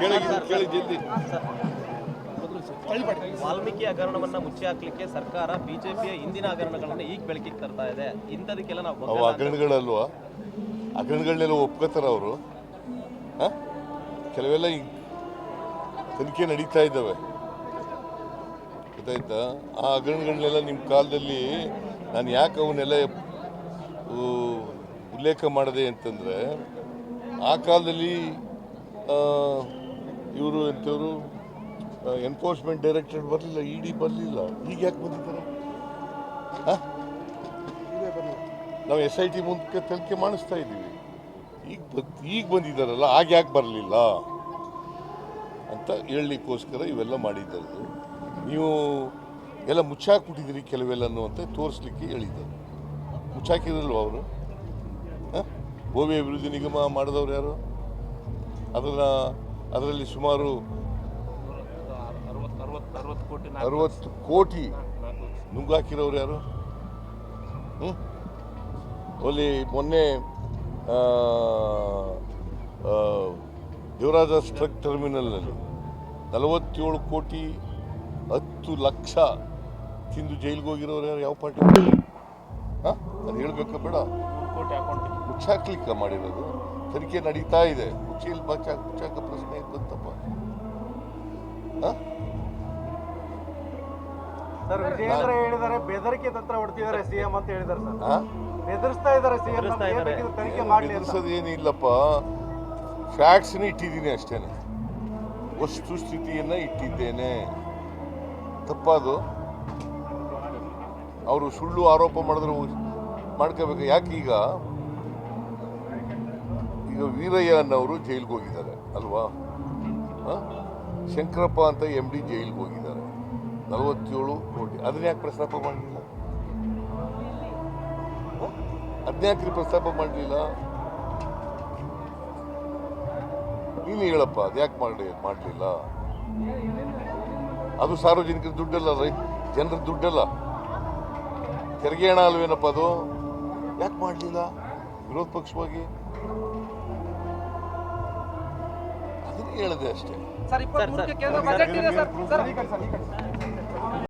ಕೇಳಿ ಕೇಳಿ ಜಲ್ದಿ ವಾಲ್ಮೀಕಿ ಹಗರಣವನ್ನ ಮುಚ್ಚಿ ಹಾಕ್ಲಿಕ್ಕೆ ಸರ್ಕಾರ ಬಿಜೆಪಿಯ ಹಿಂದಿನ ಹಗರಣಗಳನ್ನ ಈಗ ಬೆಳಕಿಗೆ ತರ್ತಾ ಇದೆ. ಇಂಥದಕ್ಕೆಲ್ಲ ನಾವು ಅವು ಹಗರಣಗಳಲ್ವಾ? ಹಗರಣಗಳನ್ನೆಲ್ಲ ಒಪ್ಕೋತಾರ ಅವರು? ಕೆಲವೆಲ್ಲ ಈಗ ತನಿಖೆ ನಡೀತಾ ಇದ್ದಾವೆ. ಗೊತ್ತಾಯ್ತಾ? ಆ ಹಗರಣಗಳನ್ನೆಲ್ಲ ನಿಮ್ಮ ಕಾಲದಲ್ಲಿ ನಾನು ಯಾಕೆ ಅವನ್ನೆಲ್ಲ ಉಲ್ಲೇಖ ಮಾಡಿದೆ ಅಂತಂದರೆ ಆ ಕಾಲದಲ್ಲಿ ಇವರು ಎಂಥವರು ಎನ್ಫೋರ್ಸ್ಮೆಂಟ್ ಡೈರೆಕ್ಟರೇಟ್ ಬರಲಿಲ್ಲ ಇ ಡಿ ಬರಲಿಲ್ಲ. ಈಗ ಯಾಕೆ ಬಂದಿದ್ದಾರೆ? ಹಾಂ? ನಾವು ಎಸ್ ಐ ಟಿ ಮುಂದಕ್ಕೆ ತನಿಖೆ ಮಾಡಿಸ್ತಾ ಇದ್ದೀವಿ. ಈಗ ಈಗ ಬಂದಿದ್ದಾರಲ್ಲ, ಆಗ ಯಾಕೆ ಬರಲಿಲ್ಲ? ಅಂತ ಹೇಳಲಿಕ್ಕೋಸ್ಕರ ಇವೆಲ್ಲ ಮಾಡಿದ್ದಾರೆ ನೀವು ಎಲ್ಲ ಮುಚ್ಚಾಕ್ಬಿಟ್ಟಿದ್ದೀರಿ ಕೆಲವೆಲ್ಲ ಅಂತ ತೋರಿಸ್ಲಿಕ್ಕೆ ಹೇಳಿದ್ದಾರೆ ಮುಚ್ಚಾಕಿರಲ್ವ ಅವರು? ಭೂಮಿ ಅಭಿವೃದ್ಧಿ ನಿಗಮ ಮಾಡಿದವ್ರು ಯಾರು? ಅದನ್ನು ಅದರಲ್ಲಿ ಸುಮಾರು ಅರವತ್ತು ಕೋಟಿ ನುಂಗಾಕಿರೋರು ಯಾರು? ಹ್ಞೂ ಅಲ್ಲಿ ಮೊನ್ನೆ ದೇವರಾಜ ಸ್ಟ್ರಕ್ ಟರ್ಮಿನಲ್ನಲ್ಲಿ ನಲವತ್ತೇಳು ಕೋಟಿ ಹತ್ತು ಲಕ್ಷ ತಿಂದು ಜೈಲಿಗೆ ಹೋಗಿರೋರು ಯಾರು? ಯಾವ ಪಾರ್ಟಿ? ಹಾಂ? ಅದು ಹೇಳ್ಬೇಕಾ ಬೇಡ. ಮುಚ್ಚಾಕ್ಲಿಕ್ಕ ಮಾಡಿರೋದು. ತನಿಖೆ ನಡೀತಾ ಇದೆ. ಮುಚ್ಚಿಲ್ ಚಕ ಮುಚ್ಚಾಕ ಪ್ರಶ್ನೆ ಗೊತ್ತಪ್ಪ ಹಾಂ ಸರ್ ವಿಜಯೇಂದ್ರ ಹೇಳಿದ್ದಾರೆ ಬೆದರಿಕೆ ತಂತ್ರ ಹೊಡ್ತಿದ್ದಾರೆ ಸಿಎಂ ಅಂತ ಹೇಳಿದ್ದಾರೆ ಸರ್ ಬೆದರಿಸ್ತಾ ಇದ್ದಾರೆ ಸಿಎಂ. ತನಿಖೆ ಮಾಡಲಿ ಅಂತ. ಬೆದರ್ಸೋದು ಏನಿಲ್ಲಪ್ಪ. ಫ್ಯಾಕ್ಟ್ಸ್ನ ಇಟ್ಟಿದ್ದೀನಿ ಅಷ್ಟೇನೆ. ವಸ್ತು ಸ್ಥಿತಿಯನ್ನ ಇಟ್ಟಿದ್ದೇನೆ. ತಪ್ಪದು. ಅವರು ಸುಳ್ಳು ಆರೋಪ ಮಾಡಿದ್ರೆ ಮಾಡ್ಕೋಬೇಕು. ಯಾಕೆ ಈಗ ವೀರಯ್ಯ ಅನ್ನೋರು ಜೈಲಿಗೆ ಹೋಗಿದ್ದಾರೆ, ಅಲ್ವಾ? ಶಂಕರಪ್ಪ ಅಂತ ಎಂ ಡಿ ಜೈಲಿಗೆ ಹೋಗಿದ್ದಾರೆ. ನಲವತ್ತೇಳು ಕೋಟಿ. ಅದನ್ನ ಯಾಕೆ ಪ್ರಸ್ತಾಪ ಮಾಡಲಿಲ್ಲ? ಅದ್ನ್ಯಾಕ್ರಿ ಪ್ರಸ್ತಾಪ ಮಾಡಲಿಲ್ಲ? ನೀನು ಹೇಳಪ್ಪ, ಅದು ಯಾಕೆ ಮಾಡಿ ಮಾಡಲಿಲ್ಲ? ಅದು ಸಾರ್ವಜನಿಕರ ದುಡ್ಡಲ್ಲ ರೈ ಜನರ ದುಡ್ಡಲ್ಲ. ತೆರಿಗೆ ಹಣ ಅಲ್ವೇನಪ್ಪ ಅದು? ಯಾಕೆ ಮಾಡಲಿಲ್ಲ? ವಿರೋಧ ಪಕ್ಷವಾಗಿ ಅದನ್ನೇ ಹೇಳಿದೆ ಅಷ್ಟೇ ಸರ್ ಇಪ್ಪತ್ಮೂರಕ್ಕೆ ಕೇಂದ್ರ ಬಜೆಟ್ ಇದೆ ಸರ್ ಸರ್